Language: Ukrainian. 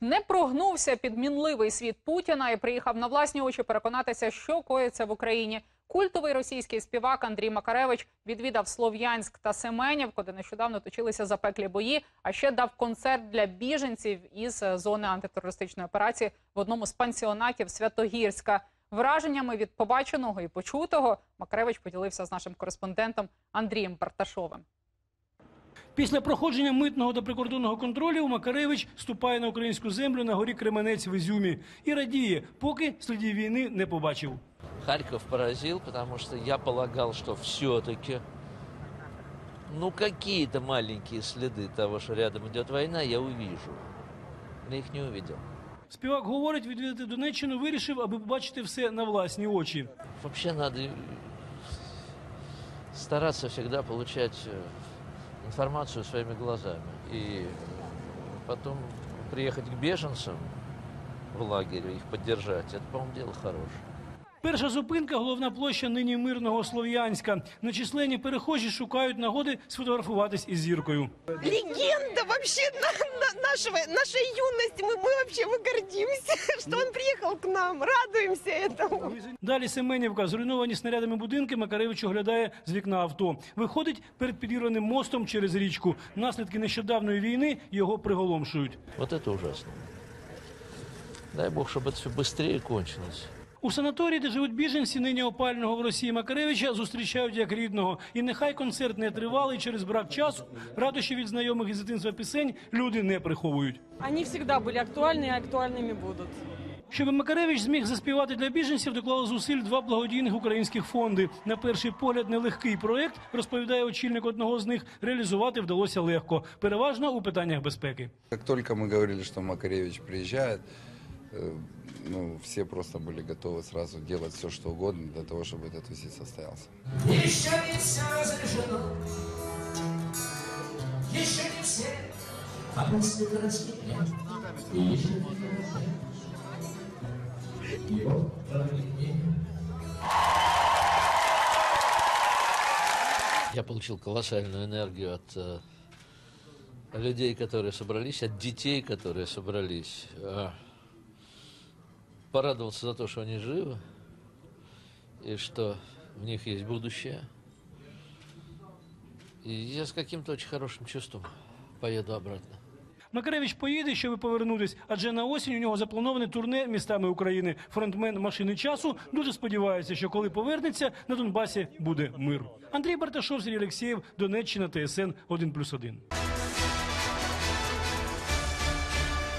не прогнувся під мінливий світ Путіна і приїхав на власні очі переконатися, що коїться в Україні. Культовий російський співак Андрій Макаревич відвідав Слов'янськ та Семенівку, де нещодавно точилися запеклі бої. А ще дав концерт для біженців із е, зони антитерористичної операції в одному з пансіонатів Святогірська. Враженнями від побаченого і почутого Макаревич поділився з нашим кореспондентом Андрієм Барташовим. Після проходження митного та прикордонного контролю Макаревич ступає на українську землю на горі Кременець в Ізюмі і радіє, поки слідів війни не побачив. Харьков поразил, потому что я полагал, что все-таки, ну, какие-то маленькие следы того, что рядом идет война, я увижу. Но их не увидел. Співак говорить, відвідати Донеччину вирішив, аби побачити все на власні очі. Вообще надо э, стараться всегда получать э, информацию своими глазами. И э, потом приехать к беженцам в лагерь, их поддержать, это, по-моему, дело хорошее. Перша зупинка головна площа нині мирного Слов'янська. Нечисленні перехожі шукають нагоди сфотографуватись із зіркою. легенда вообще на- на- нашего, нашей юности. Мы, мы вообще мы гордимся, что он приехал к нам. Радуемся этому. Далі Семенівка, зруйновані снарядами будинки, Макаревич оглядає з вікна авто. Виходить перед підірваним мостом через річку. Наслідки нещодавної війни його приголомшують. Вот это ужасно. Дай бог, чтобы это все быстрее кончилось. У санаторії, де живуть біженці, нині опального в Росії Макаревича зустрічають як рідного. І нехай концерт не тривалий через брак часу, радощі від знайомих із дитинства пісень люди не приховують. Они всегда были актуальны и актуальными будут. Щоб Макаревич зміг заспівати для біженців, доклали зусиль два благодійних українських фонди. На перший погляд нелегкий проект, розповідає очільник одного з них, реалізувати вдалося легко, переважно у питаннях безпеки. Как только мы говорили, что Макаревич приезжает, э, ну, все просто были готовы сразу делать все, что угодно для того, чтобы этот визит состоялся. Еще не все разрешено, еще не все, а мысли раскипят, Продление. Я получил колоссальную энергию от э, людей, которые собрались, от детей, которые собрались. Э, порадовался за то, что они живы, и что в них есть будущее. И я с каким-то очень хорошим чувством поеду обратно. Макаревич поїде, щоб повернутись, адже на осінь у нього заплановане турне містами України. Фронтмен машини часу дуже сподівається, що коли повернеться, на Донбасі буде мир. Андрій Барташов, Сергій Олексєєв, Донеччина, ТСН 1+,1.